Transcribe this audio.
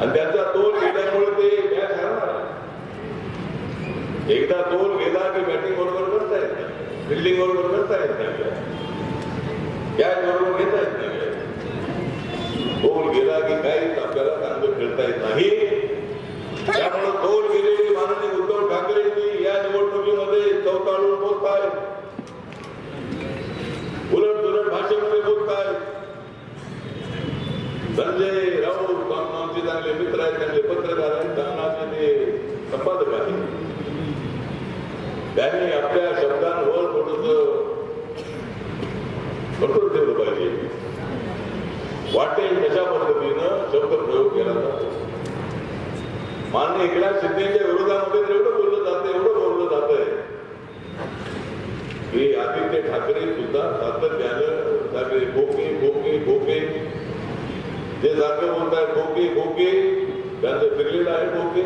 आणि त्यांचा तोल गेल्यामुळे ते मॅच हरणार. एकदा तोल गेला की बॅटिंग बरोबर करता येत नाही. फिल्डिंग बरोबर करता येत नाही. आम- चांगले मित्र आहेत चांगले पत्रकार आहेत सामनाचे ते संपादक आहेत त्यांनी आपल्या शब्दांवर थोडस कठोर ठेवलं पाहिजे. वाटेल तशा पद्धतीनं शब्द प्रयोग केला जातो. मान्य एकनाथ शिंदेच्या विरोधामध्ये एवढं बोललं जातं एवढं बोललं जातंय. की आदित्य ठाकरे सुद्धा सातत्यानं ठाकरे खोके ਜੇ ਸਾਡੇ ਮੁੰਡਾ ਠੋਕੇ ਠੋਕੇ ਕਹਿੰਦੇ ਬਿਰਲੇ ਲਾਏ ਠੋਕੇ।